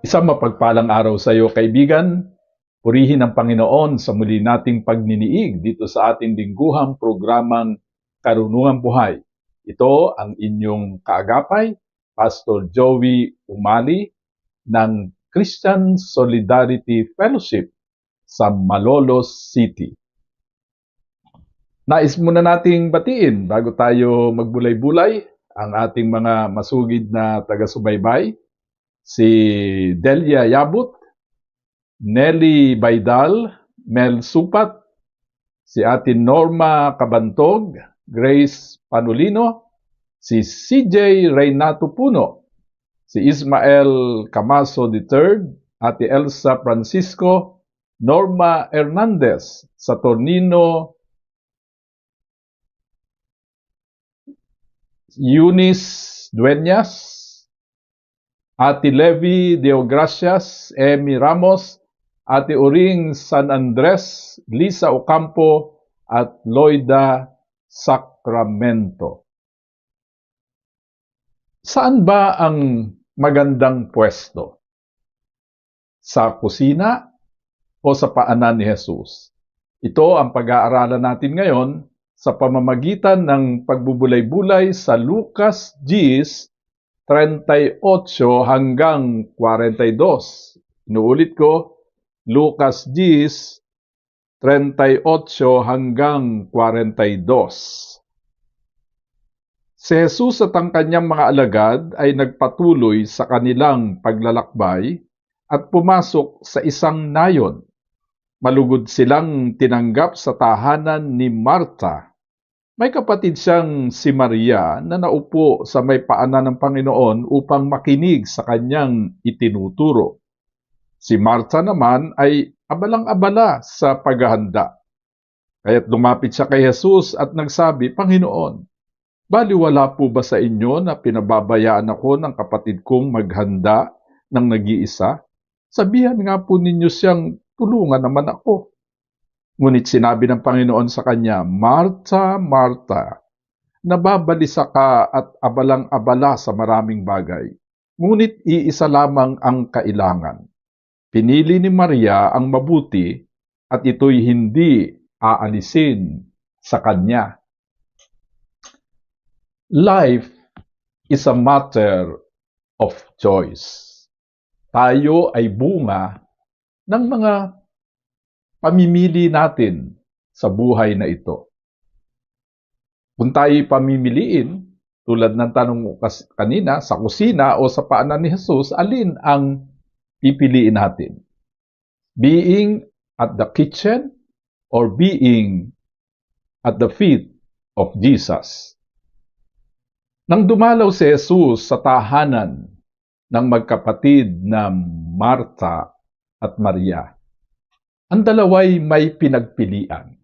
Isang mapagpalang araw sa iyo, kaibigan. Purihin ang Panginoon sa muli nating pagniniig dito sa ating lingguhang programang Karunungang Buhay. Ito ang inyong kaagapay, Pastor Joey Umali ng Christian Solidarity Fellowship sa Malolos City. Nais muna nating batiin bago tayo magbulay-bulay ang ating mga masugid na taga-subaybay si Delia Yabut, Nelly Baydal, Mel Supat, si Ate Norma Cabantog, Grace Panulino, si CJ Reynato Puno, si Ismael Camaso III, Ate Elsa Francisco, Norma Hernandez, Saturnino Eunice Dueñas, Ate Levi Deogracias, Emi Ramos, Ate Uring San Andres, Lisa Ocampo, at Loida Sacramento. Saan ba ang magandang pwesto? Sa kusina o sa paanan ni Jesus? Ito ang pag-aaralan natin ngayon sa pamamagitan ng pagbubulay-bulay sa Lucas 10, 38 hanggang 42. Inuulit ko, Lucas 10, 38 hanggang 42. Si Jesus at ang kanyang mga alagad ay nagpatuloy sa kanilang paglalakbay at pumasok sa isang nayon. Malugod silang tinanggap sa tahanan ni Marta. May kapatid siyang si Maria na naupo sa may paanan ng Panginoon upang makinig sa kanyang itinuturo. Si Marta naman ay abalang-abala sa paghahanda. Kaya't lumapit siya kay Jesus at nagsabi, Panginoon, baliwala po ba sa inyo na pinababayaan ako ng kapatid kong maghanda ng nag-iisa? Sabihan nga po ninyo siyang tulungan naman ako. Ngunit sinabi ng Panginoon sa kanya, Marta, Marta, nababalisa ka at abalang-abala sa maraming bagay. Ngunit iisa lamang ang kailangan. Pinili ni Maria ang mabuti at ito'y hindi aalisin sa kanya. Life is a matter of choice. Tayo ay bunga ng mga pamimili natin sa buhay na ito. Kung tayo pamimiliin, tulad ng tanong kanina, sa kusina o sa paanan ni Jesus, alin ang pipiliin natin? Being at the kitchen or being at the feet of Jesus? Nang dumalaw si Jesus sa tahanan ng magkapatid na Marta at Maria, ang dalaway may pinagpilian.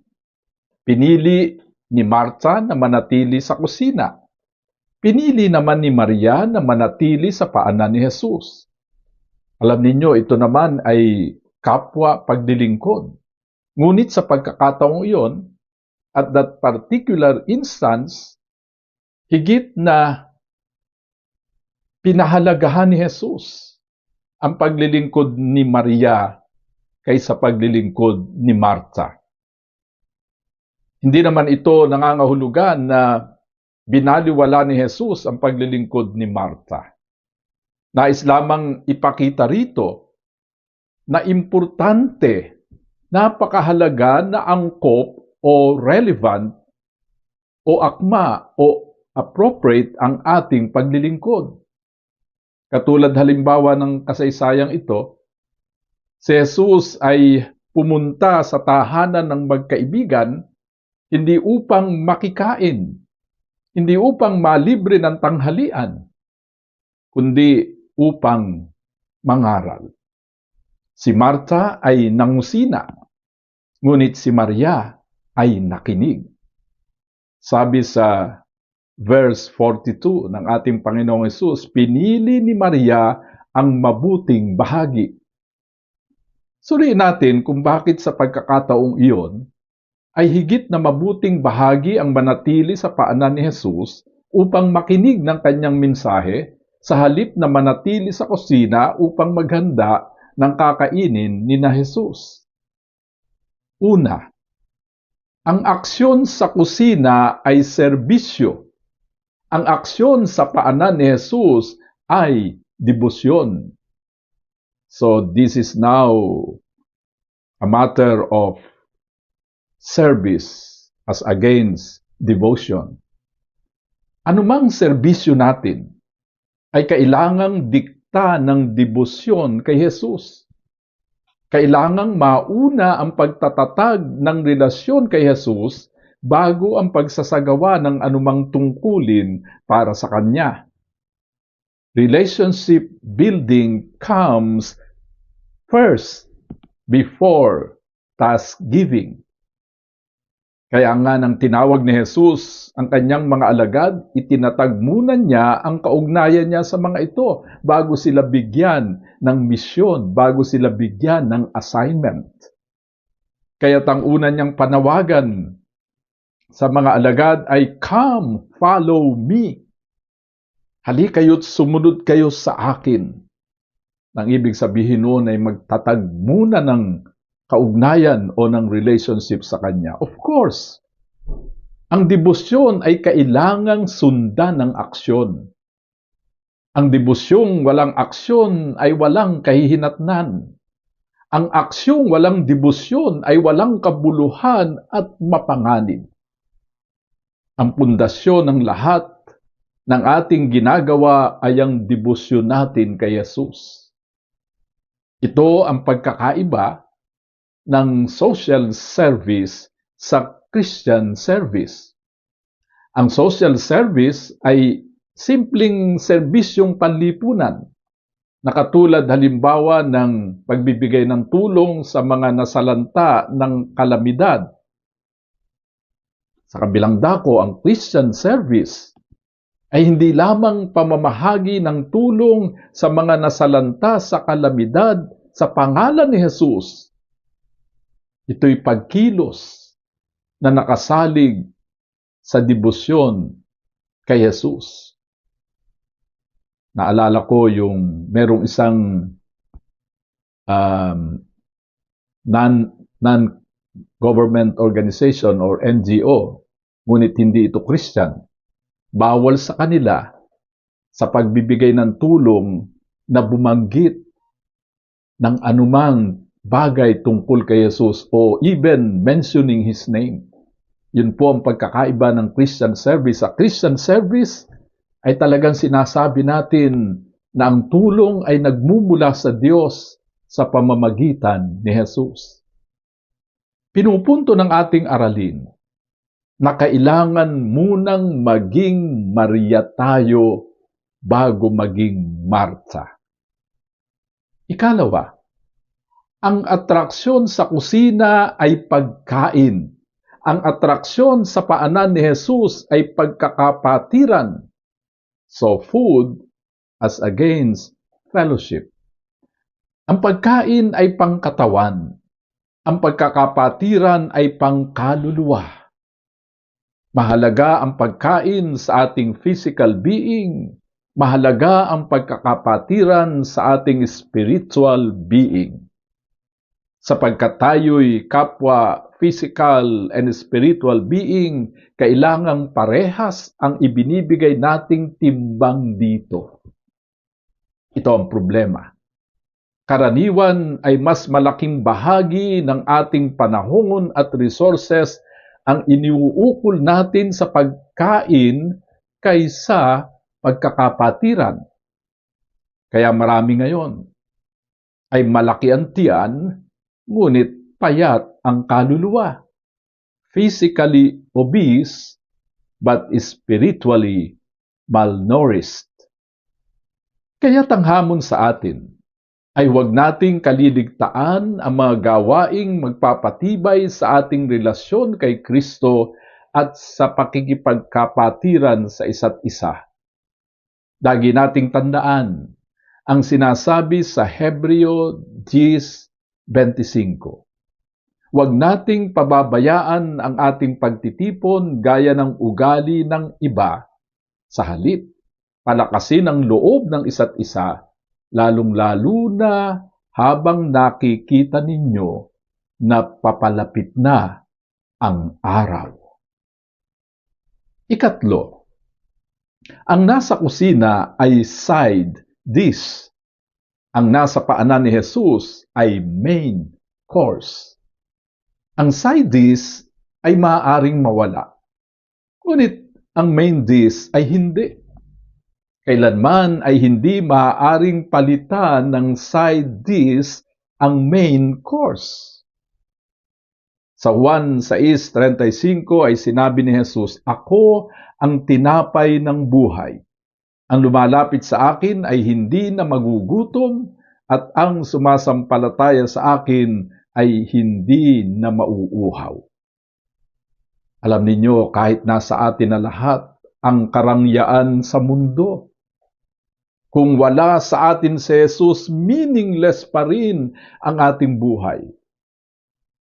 Pinili ni Marta na manatili sa kusina. Pinili naman ni Maria na manatili sa paanan ni Jesus. Alam ninyo, ito naman ay kapwa pagdilingkod. Ngunit sa pagkakataong iyon, at that particular instance, higit na pinahalagahan ni Jesus ang paglilingkod ni Maria kaysa paglilingkod ni Marta. Hindi naman ito nangangahulugan na binaliwala ni Jesus ang paglilingkod ni Marta. Nais lamang ipakita rito na importante, napakahalaga na angkop o relevant o akma o appropriate ang ating paglilingkod. Katulad halimbawa ng kasaysayang ito, si Jesus ay pumunta sa tahanan ng magkaibigan hindi upang makikain, hindi upang malibre ng tanghalian, kundi upang mangaral. Si Marta ay nangusina, ngunit si Maria ay nakinig. Sabi sa verse 42 ng ating Panginoong Yesus, pinili ni Maria ang mabuting bahagi. Suriin natin kung bakit sa pagkakataong iyon ay higit na mabuting bahagi ang manatili sa paanan ni Jesus upang makinig ng kanyang mensahe sa halip na manatili sa kusina upang maghanda ng kakainin ni na Jesus. Una, ang aksyon sa kusina ay serbisyo. Ang aksyon sa paanan ni Jesus ay debosyon. So this is now a matter of service as against devotion. Anumang serbisyo natin ay kailangang dikta ng debosyon kay Jesus. Kailangang mauna ang pagtatatag ng relasyon kay Jesus bago ang pagsasagawa ng anumang tungkulin para sa Kanya. Relationship building comes first before task giving. Kaya nga nang tinawag ni Jesus ang kanyang mga alagad, itinatag muna niya ang kaugnayan niya sa mga ito bago sila bigyan ng misyon, bago sila bigyan ng assignment. Kaya ang una niyang panawagan sa mga alagad ay, Come, follow me. Hali kayo't sumunod kayo sa akin. Nang ibig sabihin noon ay magtatag muna ng kaugnayan o ng relationship sa Kanya. Of course, ang debosyon ay kailangang sundan ng aksyon. Ang debosyong walang aksyon ay walang kahihinatnan. Ang aksyong walang debosyon ay walang kabuluhan at mapanganib. Ang pundasyon ng lahat ng ating ginagawa ay ang debosyon natin kay Jesus. Ito ang pagkakaiba ng social service sa Christian service. Ang social service ay simpleng serbisyong panlipunan na katulad halimbawa ng pagbibigay ng tulong sa mga nasalanta ng kalamidad. Sa kabilang dako, ang Christian service ay hindi lamang pamamahagi ng tulong sa mga nasalanta sa kalamidad sa pangalan ni Jesus, Ito'y pagkilos na nakasalig sa debosyon kay Jesus. Naalala ko yung merong isang um, non, non-government organization or NGO, ngunit hindi ito Christian. Bawal sa kanila sa pagbibigay ng tulong na bumanggit ng anumang bagay tungkol kay Jesus o even mentioning His name. Yun po ang pagkakaiba ng Christian service. Sa Christian service ay talagang sinasabi natin na ang tulong ay nagmumula sa Diyos sa pamamagitan ni Jesus. Pinupunto ng ating aralin na kailangan munang maging Maria tayo bago maging Marta. Ikalawa, ang atraksyon sa kusina ay pagkain. Ang atraksyon sa paanan ni Jesus ay pagkakapatiran. So food as against fellowship. Ang pagkain ay pangkatawan. Ang pagkakapatiran ay pangkaluluwa. Mahalaga ang pagkain sa ating physical being. Mahalaga ang pagkakapatiran sa ating spiritual being sapagkat tayo'y kapwa physical and spiritual being, kailangang parehas ang ibinibigay nating timbang dito. Ito ang problema. Karaniwan ay mas malaking bahagi ng ating panahon at resources ang iniuukol natin sa pagkain kaysa pagkakapatiran. Kaya marami ngayon ay malaki ang tiyan ngunit payat ang kaluluwa. Physically obese, but spiritually malnourished. Kaya tanghamon sa atin ay huwag nating kaliligtaan ang mga gawaing magpapatibay sa ating relasyon kay Kristo at sa pakikipagkapatiran sa isa't isa. Lagi nating tandaan ang sinasabi sa Hebreo 10.25. Huwag nating pababayaan ang ating pagtitipon gaya ng ugali ng iba. Sa halip, palakasin ang loob ng isa't isa, lalong-lalo na habang nakikita ninyo na papalapit na ang araw. Ikatlo, ang nasa kusina ay side dish. Ang nasa paanan ni Jesus ay main course. Ang side dish ay maaaring mawala. Ngunit ang main dish ay hindi. Kailanman ay hindi maaaring palitan ng side dish ang main course. Sa Juan 6.35 ay sinabi ni Jesus, Ako ang tinapay ng buhay. Ang lumalapit sa akin ay hindi na magugutom at ang sumasampalataya sa akin ay hindi na mauuhaw. Alam ninyo, kahit nasa atin na lahat ang karangyaan sa mundo, kung wala sa atin si Jesus, meaningless pa rin ang ating buhay.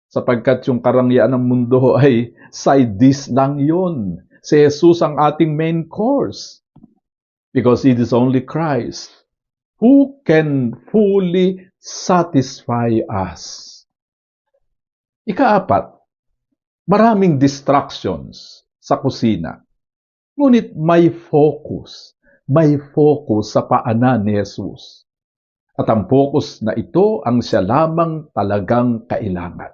Sapagkat yung karangyaan ng mundo ay side dish lang yon. Si Jesus ang ating main course. Because it is only Christ who can fully satisfy us. Ikaapat, maraming distractions sa kusina. Ngunit may focus, may focus sa paanan ni Jesus. At ang focus na ito ang siya lamang talagang kailangan.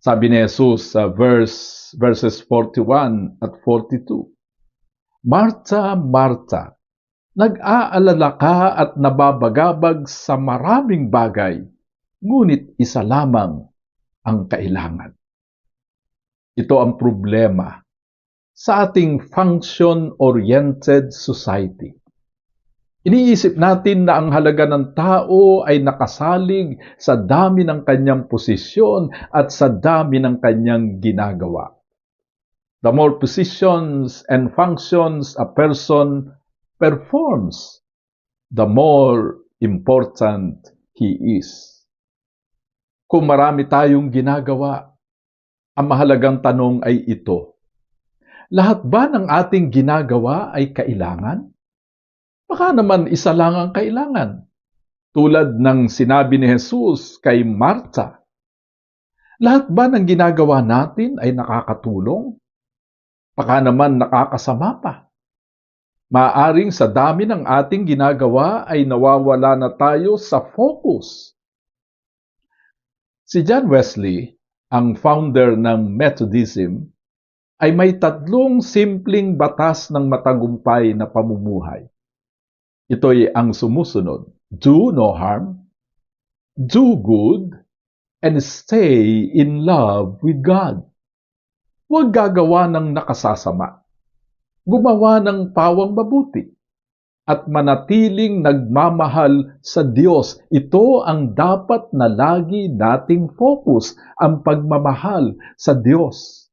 Sabi ni Jesus sa verse, verses 41 at 42, Marta, Marta, nag-aalala ka at nababagabag sa maraming bagay, ngunit isa lamang ang kailangan. Ito ang problema sa ating function-oriented society. Iniisip natin na ang halaga ng tao ay nakasalig sa dami ng kanyang posisyon at sa dami ng kanyang ginagawa. The more positions and functions a person performs, the more important he is. Kung marami tayong ginagawa, ang mahalagang tanong ay ito. Lahat ba ng ating ginagawa ay kailangan? Baka naman isa lang ang kailangan. Tulad ng sinabi ni Jesus kay Marta. Lahat ba ng ginagawa natin ay nakakatulong? Baka naman nakakasama pa. Maaring sa dami ng ating ginagawa ay nawawala na tayo sa focus Si John Wesley, ang founder ng Methodism, ay may tatlong simpleng batas ng matagumpay na pamumuhay. Ito'y ang sumusunod, do no harm, do good, and stay in love with God. Huwag gagawa ng nakasasama. Gumawa ng pawang mabuti at manatiling nagmamahal sa Diyos. Ito ang dapat na lagi nating focus, ang pagmamahal sa Diyos.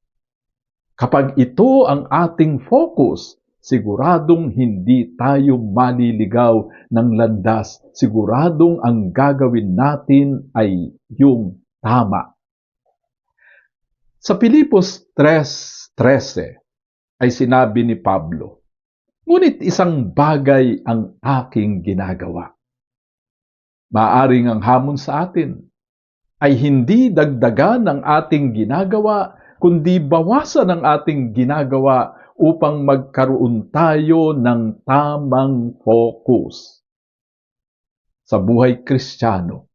Kapag ito ang ating focus, siguradong hindi tayo maliligaw ng landas. Siguradong ang gagawin natin ay yung tama. Sa Pilipos 3.13 ay sinabi ni Pablo, Ngunit isang bagay ang aking ginagawa. Maaring ang hamon sa atin ay hindi dagdagan ng ating ginagawa, kundi bawasan ang ating ginagawa upang magkaroon tayo ng tamang focus. Sa buhay kristyano,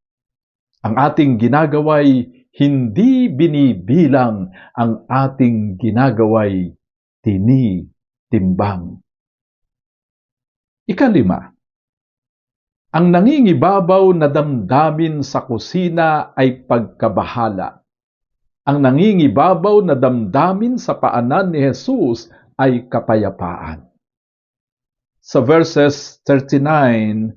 ang ating ginagaway hindi binibilang ang ating ginagaway tinitimbang. Ikalima, ang nangingibabaw na damdamin sa kusina ay pagkabahala. Ang nangingibabaw na damdamin sa paanan ni Jesus ay kapayapaan. Sa verses 39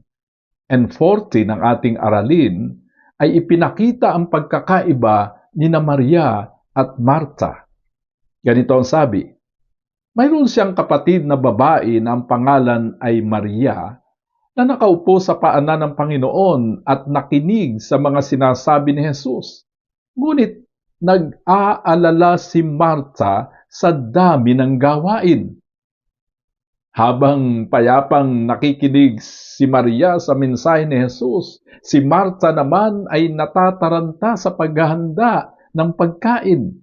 and 40 ng ating aralin ay ipinakita ang pagkakaiba ni na Maria at Marta. Ganito ang sabi, mayroon siyang kapatid na babae na ang pangalan ay Maria na nakaupo sa paanan ng Panginoon at nakinig sa mga sinasabi ni Jesus. Ngunit nag-aalala si Marta sa dami ng gawain. Habang payapang nakikinig si Maria sa mensahe ni Jesus, si Marta naman ay natataranta sa paghahanda ng pagkain.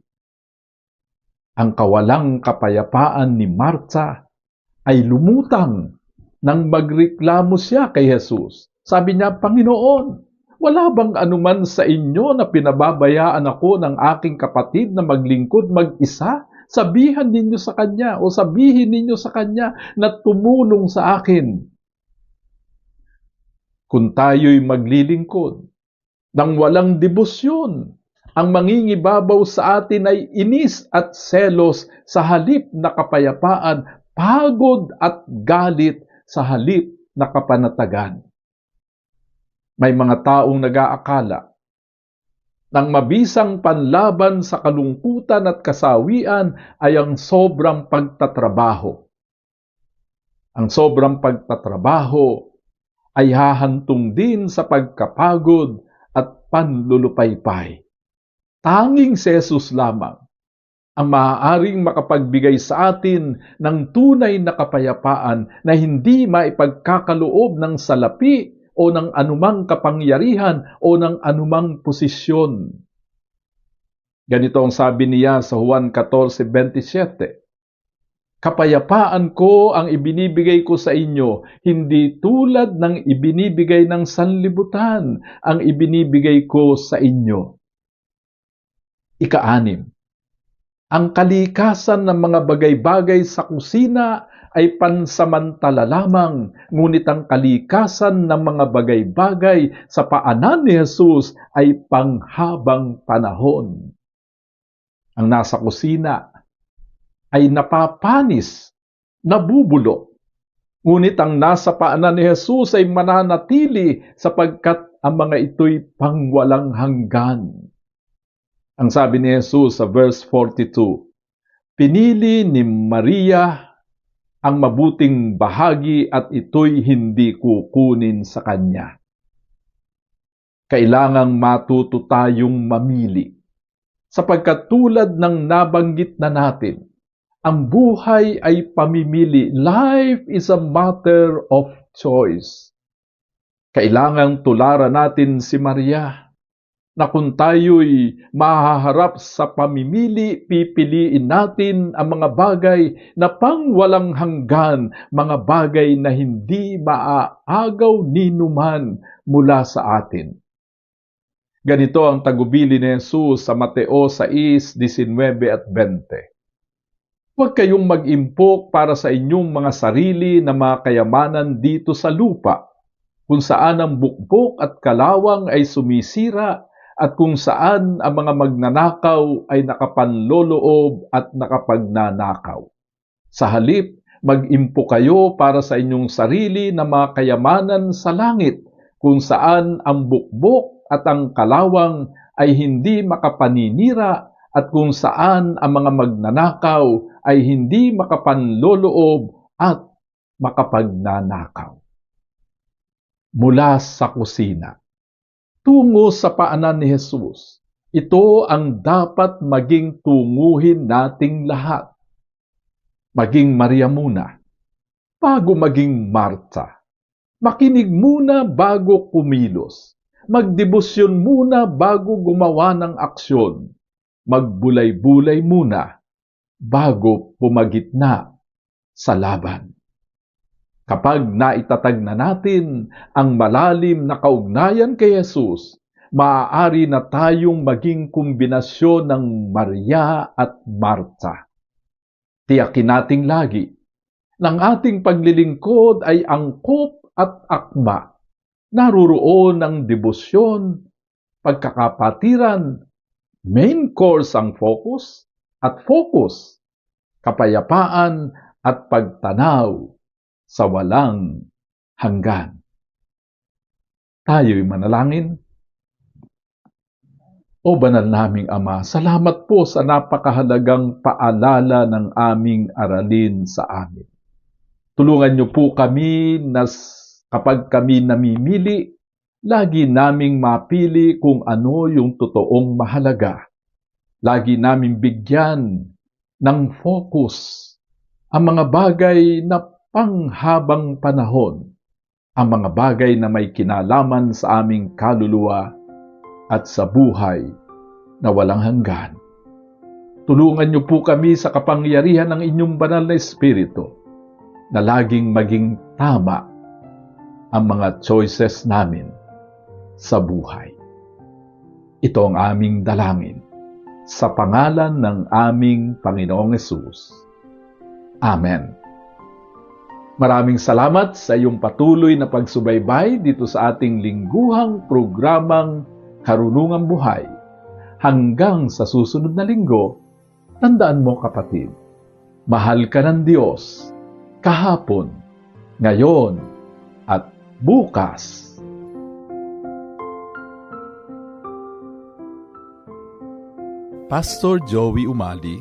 Ang kawalang kapayapaan ni Marta ay lumutang nang magreklamo siya kay Jesus. Sabi niya, Panginoon, wala bang anuman sa inyo na pinababayaan ako ng aking kapatid na maglingkod mag-isa? Sabihan ninyo sa kanya o sabihin ninyo sa kanya na tumulong sa akin. Kung tayo'y maglilingkod ng walang debosyon, ang mangingibabaw sa atin ay inis at selos sa halip na kapayapaan, pagod at galit sa halip na kapanatagan. May mga taong nag-aakala ng mabisang panlaban sa kalungkutan at kasawian ay ang sobrang pagtatrabaho. Ang sobrang pagtatrabaho ay hahantong din sa pagkapagod at panlulupaypay. Tanging si Jesus lamang ang maaaring makapagbigay sa atin ng tunay na kapayapaan na hindi maipagkakaloob ng salapi o ng anumang kapangyarihan o ng anumang posisyon. Ganito ang sabi niya sa Juan 14.27, Kapayapaan ko ang ibinibigay ko sa inyo, hindi tulad ng ibinibigay ng sanlibutan ang ibinibigay ko sa inyo. Ika-anim, ang kalikasan ng mga bagay-bagay sa kusina ay pansamantala lamang, ngunit ang kalikasan ng mga bagay-bagay sa paanan ni Jesus ay panghabang panahon. Ang nasa kusina ay napapanis, nabubulok. Ngunit ang nasa paanan ni Jesus ay mananatili sapagkat ang mga ito'y pangwalang hanggan. Ang sabi ni Jesus sa verse 42, Pinili ni Maria ang mabuting bahagi at ito'y hindi kukunin sa kanya. Kailangang matuto tayong mamili. Sapagkat tulad ng nabanggit na natin, ang buhay ay pamimili. Life is a matter of choice. Kailangang tularan natin si Maria na kung tayo'y mahaharap sa pamimili, pipiliin natin ang mga bagay na pang walang hanggan, mga bagay na hindi maaagaw ni numan mula sa atin. Ganito ang tagubili ni Jesus sa Mateo 6, 19 at 20. Huwag kayong mag-impok para sa inyong mga sarili na mga kayamanan dito sa lupa, kung saan ang bukbok at kalawang ay sumisira at kung saan ang mga magnanakaw ay nakapanloloob at nakapagnanakaw. Sa halip, mag-impo kayo para sa inyong sarili na mga kayamanan sa langit, kung saan ang bukbok at ang kalawang ay hindi makapaninira at kung saan ang mga magnanakaw ay hindi makapanloloob at makapagnanakaw. Mula sa kusina tungo sa paanan ni Jesus. Ito ang dapat maging tunguhin nating lahat. Maging Maria muna, bago maging Marta. Makinig muna bago kumilos. Magdebosyon muna bago gumawa ng aksyon. Magbulay-bulay muna bago pumagitna sa laban. Kapag naitatag na natin ang malalim na kaugnayan kay Jesus, maaari na tayong maging kombinasyon ng Maria at Marta. Tiyakin nating lagi, ng ating paglilingkod ay angkop at akma. Naruroon ang debosyon, pagkakapatiran, main course ang focus at focus, kapayapaan at pagtanaw sa walang hanggan. Tayo'y manalangin. O banal naming Ama, salamat po sa napakahalagang paalala ng aming aralin sa amin. Tulungan niyo po kami na kapag kami namimili, lagi naming mapili kung ano yung totoong mahalaga. Lagi naming bigyan ng focus ang mga bagay na panghabang panahon, ang mga bagay na may kinalaman sa aming kaluluwa at sa buhay na walang hanggan. Tulungan niyo po kami sa kapangyarihan ng inyong banal na Espiritu na laging maging tama ang mga choices namin sa buhay. Ito ang aming dalangin sa pangalan ng aming Panginoong Yesus. Amen. Maraming salamat sa iyong patuloy na pagsubaybay dito sa ating lingguhang programang Karunungang Buhay. Hanggang sa susunod na linggo, tandaan mo kapatid, mahal ka ng Diyos kahapon, ngayon, at bukas. Pastor Joey Umali,